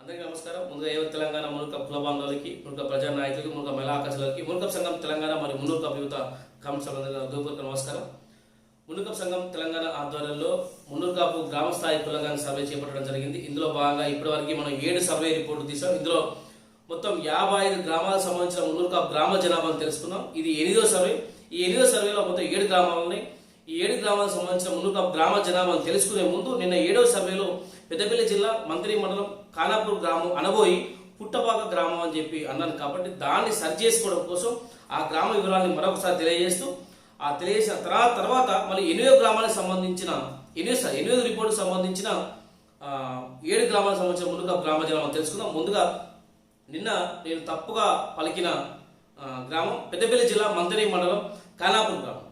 అందరికీ నమస్కారం. ముందుగా ఏవో తెలంగాణ మునుక కుల బాంధవులకి మునుక ప్రజా నాయకులకి మునుక మహిళా ఆకాశాలకి మునుకప్ సంఘం తెలంగాణ మరియు మునుకప్ యువత కమిషన్ నమస్కారం. మునుకప్ సంఘం తెలంగాణ ఆధ్వర్యంలో మునుకాపు గ్రామ స్థాయి కులంగాన్ని సర్వే చేపట్టడం జరిగింది. ఇందులో భాగంగా ఇప్పటివరకు మనం ఏడు సర్వే రిపోర్టు తీసాం ఇందులో మొత్తం యాభై ఐదు గ్రామాలకు సంబంధించిన మునుకాపు గ్రామ జనాభాను తెలుసుకున్నాం. ఇది ఎనిమిదో సర్వే. ఈ ఎనిమిదో సర్వేలో మొత్తం ఏడు గ్రామాలు ఉన్నాయి. ఈ ఏడు గ్రామాలకు సంబంధించిన ముందుగా గ్రామ జనాభాను తెలుసుకునే ముందు నిన్న ఏడవ సర్వేలో పెద్దపల్లి జిల్లా మంత్రి మండలం ఖానాపూర్ గ్రామం అనబోయి పుట్టపాక గ్రామం అని చెప్పి అన్నాను కాబట్టి దాన్ని సరి చేసుకోవడం కోసం ఆ గ్రామ వివరాలను మరొకసారి తెలియజేస్తూ ఆ తెలియజేసిన తర్వాత తర్వాత మళ్ళీ ఎనిమిదో గ్రామానికి సంబంధించిన ఎనిమిది సార్ ఎనిమిది రిపోర్టుకు సంబంధించిన ఏడు గ్రామాలకు సంబంధించిన ముందుగా గ్రామ జనాభా తెలుసుకుందాం. ముందుగా నిన్న నేను తప్పుగా పలికిన గ్రామం పెద్దపల్లి జిల్లా మంత్రి మండలం ఖానాపూర్ గ్రామం.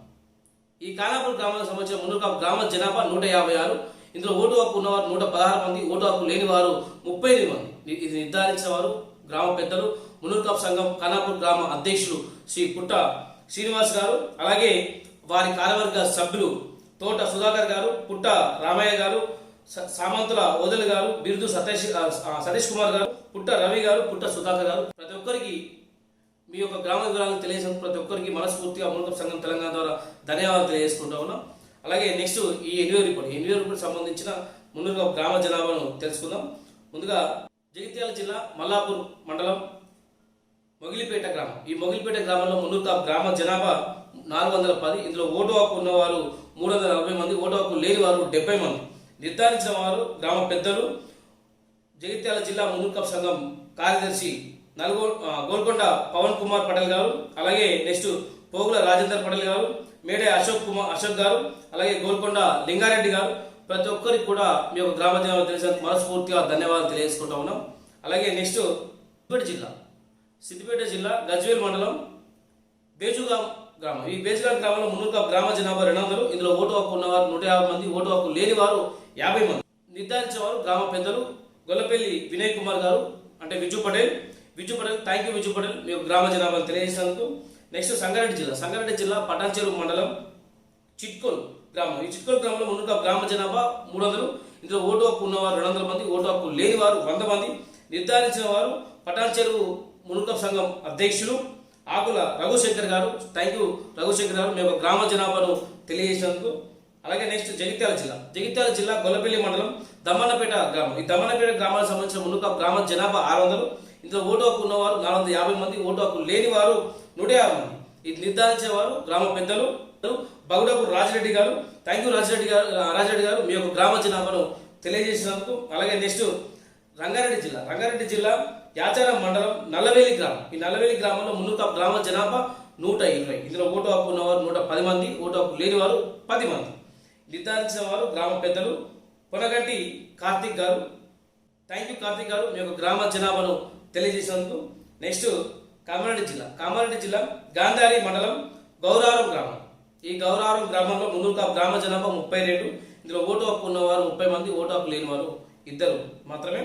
ఈ ఖానాపూర్ గ్రామానికి సంబంధించిన మునుగా గ్రామ జనాభా నూట యాభై ఆరు. ఇందులో ఓటు హక్కు ఉన్నవారు నూట పదహారు మంది ఓటు హక్కు లేని వారు ముప్పై ఎనిమిది మంది. ఇది- నిర్ధారించిన వారు గ్రామ పెద్దలు. మునుర్కాప్ సంఘం ఖానాపూర్ గ్రామ అధ్యక్షులు శ్రీ పుట్ట శ్రీనివాస్ గారు అలాగే వారి కార్యవర్గ సభ్యులు తోట సుధాకర్ గారు పుట్ట రామయ్య గారు స- సామంతుల వదలు గారు బిరుదు సతీష్ సతీష్ కుమార్ గారు పుట్ట రవి గారు పుట్ట సుధాకర్ గారు. ప్రతి ఒక్కరికి మీ యొక్క గ్రామ వివరాలను తెలియజేసిన ప్రతి ఒక్కరికి మనస్ఫూర్తిగా మునుకప్ సంఘం తెలంగాణ ద్వారా ధన్యవాదాలు తెలియజేసుకుంటా ఉన్నాం. అలాగే నెక్స్ట్ ఈ ఎనిమిదో రిపోర్ట్. ఈ రిపోర్ట్ సంబంధించిన ముందుగా గ్రామ జనాభాను తెలుసుకుందాం. ముందుగా జగిత్యాల జిల్లా మల్లాపూర్ మండలం మొగిలిపేట గ్రామం. ఈ మొగిలిపేట గ్రామంలో మున్నూరు గ్రామ జనాభా నాలుగు వందల పది. ఇందులో ఓటు హక్కు ఉన్నవారు మూడు వందల నలభై మంది ఓటు హక్కు లేని వారు డెబ్బై మంది. నిర్ధారించిన వారు గ్రామ పెద్దలు. జగిత్యాల జిల్లా మునుకప్ సంఘం కార్యదర్శి నల్గొ గోల్కొండ పవన్ కుమార్ పటేల్ గారు అలాగే నెక్స్ట్ పోగుల రాజేందర్ పటేల్ గారు మేడే అశోక్ కుమార్ అశోక్ గారు అలాగే గోల్కొండ లింగారెడ్డి గారు ప్రతి ఒక్కరికి కూడా మీ యొక్క గ్రామ జనాభా తెలిసినందుకు మనస్ఫూర్తిగా ధన్యవాదాలు తెలియజేసుకుంటా ఉన్నాం. అలాగే నెక్స్ట్ సిద్దిపేట జిల్లా. సిద్దిపేట జిల్లా గజ్వేల్ మండలం బేజుగాం గ్రామం. ఈ బేజుగాం గ్రామంలో మున్నూరు గ్రామ జనాభా రెండు వందలు ఇందులో ఓటు హక్కు ఉన్నవారు నూట యాభై మంది ఓటు హక్కు లేని వారు యాభై మంది. నిర్ధారించేవారు గ్రామ పెద్దలు గొల్లపల్లి వినయ్ కుమార్ గారు అంటే విజు పటేల్ విజు పటేల్ థ్యాంక్ యూ విజు పటేల్ మీకు గ్రామ జనాభాను తెలియజేసినందుకు. నెక్స్ట్ సంగారెడ్డి జిల్లా. సంగారెడ్డి జిల్లా పటాన్చెరు మండలం చిట్కోల్ గ్రామం. ఈ చిట్కోల్ గ్రామంలో ముందుగా గ్రామ జనాభా మూడు వందలు. ఇందులో ఓటు హక్కు ఉన్నవారు రెండు వందల మంది ఓటు హక్కు లేని వారు వంద మంది. నిర్ధారించిన వారు పటాన్చెరు చెరువు సంఘం అధ్యక్షులు ఆకుల రఘుశంకర్ గారు. థ్యాంక్ యూ రఘుశంకర్ గారు. మేము గ్రామ జనాభాను తెలియజేసినందుకు. అలాగే నెక్స్ట్ జగిత్యాల జిల్లా. జగిత్యాల జిల్లా గొల్లపల్లి మండలం దమ్మన్నపేట గ్రామం. ఈ దమ్మన్నపేట గ్రామానికి సంబంధించిన మునుకప్ గ్రామ జనాభా ఆరు వందలు. ఇందులో ఓటు హక్కు ఉన్నవారు నాలుగు వందల యాభై మంది ఓటు హక్కు లేని వారు నూట యాభై మంది. ఇది నిర్ధారించేవారు గ్రామ పెద్దలు. బగుడపు రాజిరెడ్డి గారు. థ్యాంక్ యూ రాజిరెడ్డి గారు రాజిరెడ్డి గారు మీ యొక్క గ్రామ జనాభాను తెలియజేసినందుకు అలాగే నెక్స్ట్ రంగారెడ్డి జిల్లా. రంగారెడ్డి జిల్లా యాచారం మండలం నల్లవేలి గ్రామం. ఈ నల్లవేలి గ్రామంలో ముందుగా గ్రామ జనాభా నూట ఇరవై. ఇందులో ఓటు హక్కు ఉన్నవారు నూట పది మంది ఓటు హక్కు లేని వారు పది మంది. నిర్ధారించిన వారు గ్రామ పెద్దలు పొనగంటి కార్తిక్ గారు. థ్యాంక్ యూ కార్తిక్ గారు. మీ యొక్క గ్రామ జనాభాను తెలియజేసినందుకు నెక్స్ట్ కామారెడ్డి జిల్లా. కామారెడ్డి జిల్లా గాంధారి మండలం గౌరారం గ్రామం. ఈ గౌరారం గ్రామంలో ముందుగా గ్రామ జనాభా ముప్పై రెండు ఇందులో ఓటు హక్కు ఉన్నవారు ముప్పై మంది ఓటు హక్కు లేని వారు ఇద్దరు మాత్రమే.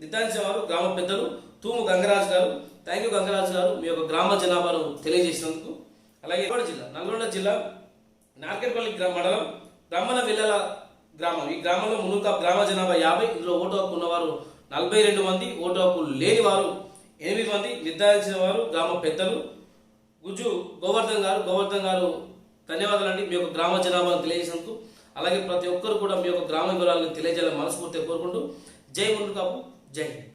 నిర్ధారించిన వారు గ్రామ పెద్దలు తూము గంగరాజు గారు. థ్యాంక్ యూ గంగరాజు గారు. మీ యొక్క గ్రామ జనాభాను తెలియజేసినందుకు. అలాగే నల్గొండ జిల్లా నల్గొండ జిల్లా నార్కెట్పల్లి గ్రామ మండలం బ్రాహ్మణ విల్లల గ్రామం. ఈ గ్రామంలో మునుక గ్రామ జనాభా యాభై ఇందులో ఓటు హక్కు ఉన్నవారు నలభై రెండు మంది ఓటు హక్కు లేని వారు ఎనిమిది మంది నిర్ధారించిన వారు గ్రామ పెద్దలు. గుజ్జు గోవర్ధన్ గారు గోవర్ధన్ గారు ధన్యవాదాలండి మీ యొక్క గ్రామ జనాభాను తెలియజేసినందుకు. అలాగే ప్రతి ఒక్కరు కూడా మీ యొక్క గ్రామ వివరాలను తెలియజేయాలని మనస్ఫూర్తిగా కోరుకుంటూ జై మునుకాపు జై